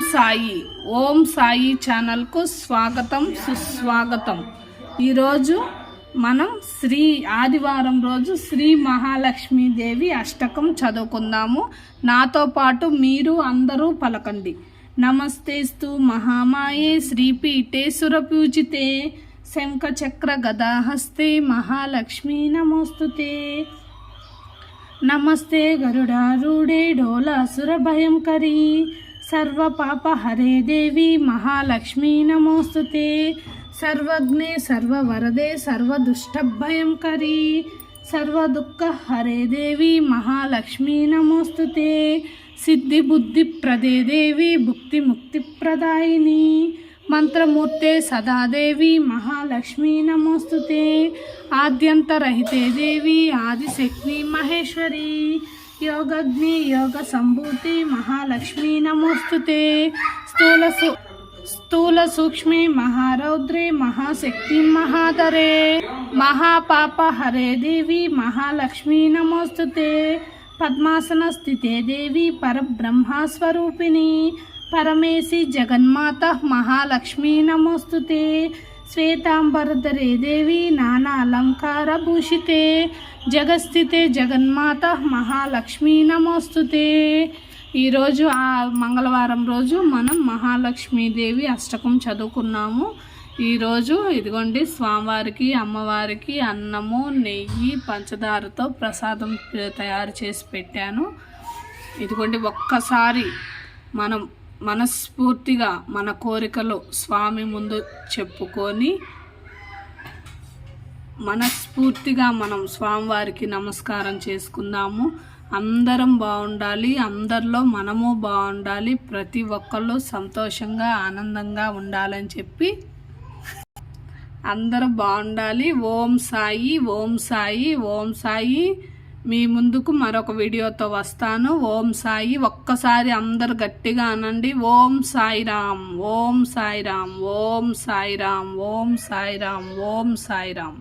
సాయి. ఓం సాయి ఛానల్కు స్వాగతం సుస్వాగతం. ఈరోజు మనం శ్రీ ఆదివారం రోజు శ్రీ మహాలక్ష్మీదేవి అష్టకం చదువుకుందాము. నాతో పాటు మీరు అందరూ పలకండి. నమస్తేస్తు మహామాయే శ్రీపీఠే సురపూజితే శంఖచక్ర గదాహస్తే మహాలక్ష్మీ నమోస్తుతే. నమస్తే గరుడారూఢే డోలాసుర భయంకరీ. సర్వ హరే దేవి మహాలక్ష్మీ నమోస్తుతే. సర్వజ్ఞే సర్వవరదే సర్వదుష్టభయంకరీ. సర్వదుఃఖ హరే దేవి మహాలక్ష్మీ నమోస్తుతే. సిద్ధి ప్రదే దేవి భుక్తిముక్తిప్రదాయిని మంత్రమూర్తే సదాదేవి మహాలక్ష్మీ నమోస్తుతే. ఆద్యంతరహితే దేవి ఆదిశక్తి మహేశ్వరి. యోగగ్ని యోగ సంభూతి మహాలక్ష్మీ నమోస్తుతే స్థూల స్థూల సూక్ష్మి మహారౌద్రి మహాశక్తి మహాధరే మహాపాప హరే దేవి మహాలక్ష్మీ నమోస్తుతే పద్మాసన స్థితే దేవి పరబ్రహ్మస్వరూపిణి పరమేశి జగన్మాత మహాలక్ష్మీ నమోస్తుతే శ్వేతాంబరధరే దేవి నానా అలంకార భూషితే జగస్థితే జగన్మాత మహాలక్ష్మీ నమోస్తుతే. ఈరోజు ఆ మంగళవారం రోజు మనం మహాలక్ష్మీదేవి అష్టకం చదువుకున్నాము. ఈరోజు ఇదిగోండి స్వామివారికి అమ్మవారికి అన్నము నెయ్యి పంచదారతో ప్రసాదం తయారు చేసి పెట్టాను. ఇదిగోండి ఒక్కసారి మనం మనస్ఫూర్తిగా మన కోరికలు స్వామి ముందు చెప్పుకొని మనస్ఫూర్తిగా మనం స్వామివారికి నమస్కారం చేసుకుందాము. అందరం బాగుండాలి అందరిలో మనము బాగుండాలి ప్రతి ఒక్కళ్ళు సంతోషంగా ఆనందంగా ఉండాలని చెప్పి అందరూ బాగుండాలి. ఓం సాయి ఓం సాయి ఓం సాయి. మీ ముందుకు మరొక వీడియోతో వస్తాను. ఓం సాయి. ఒక్కసారి అందరు గట్టిగా అనండి. ఓం సాయిరామ్ ఓం సాయిరామ్ ఓం సాయిరామ్ ఓం సాయిరామ్ ఓం సాయిరామ్